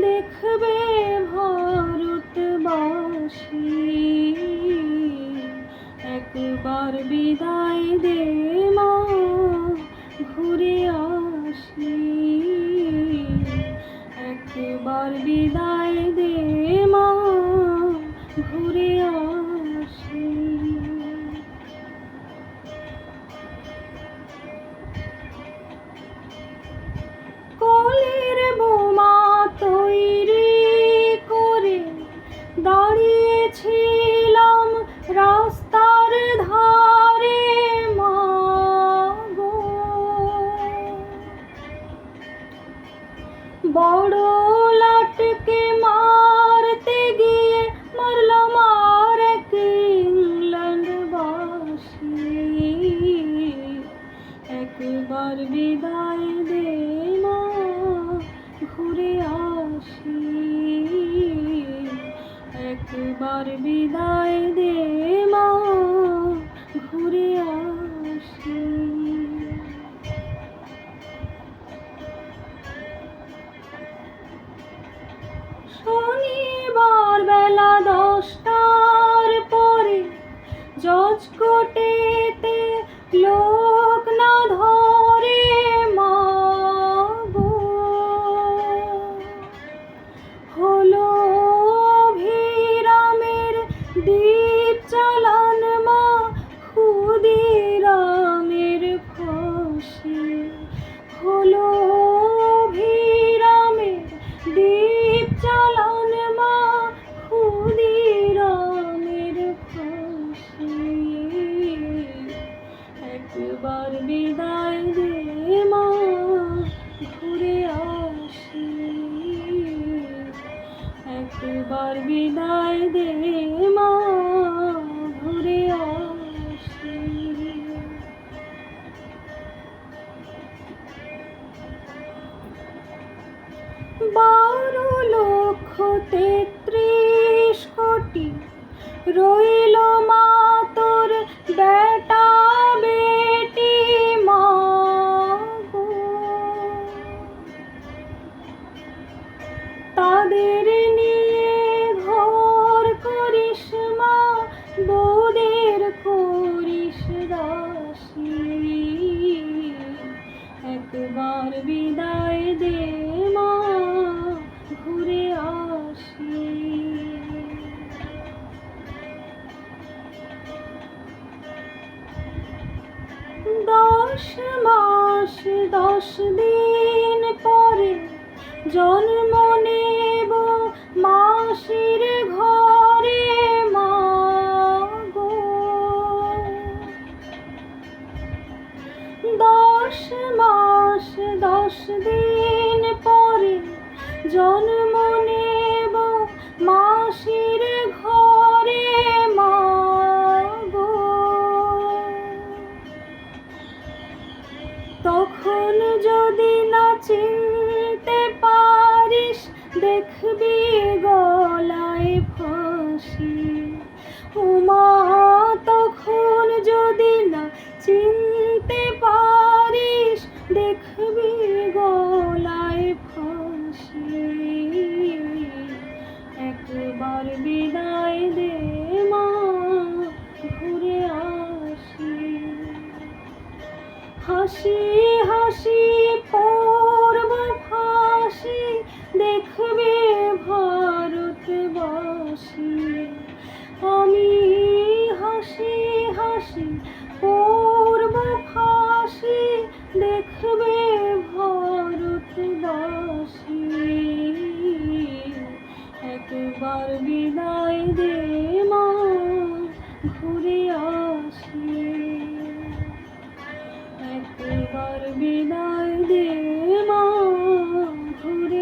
দেখবে ভারতবাসী। একবার বিদায় দে আসি একবার বিদায় দে মা ঘুরে আসি। শনিবার বেলা দশটার পরে জজ কোটেতে লোক একবার বিদায় দে মা ঘুরে বারো লক্ষ তেত্রিশ কোটি রইল বিদায় দে মা ঘুরে আসি। দশ মাস দশ দিন পরে জন্ম নেব মাসির জন্ম নেব মাসির ঘরে মা গো তখন যদি না চিনতে পারিস দেখবি গলায় হাসি হাসি, পূর্ব ফাঁসি দেখবে ভারতবাসী আমি হাসি হাসি, পূর্ব ফাঁসি দেখবে ভারত ভারতবাসী একবার বিদায় দে একবার বিদায় দে মা ঘুরে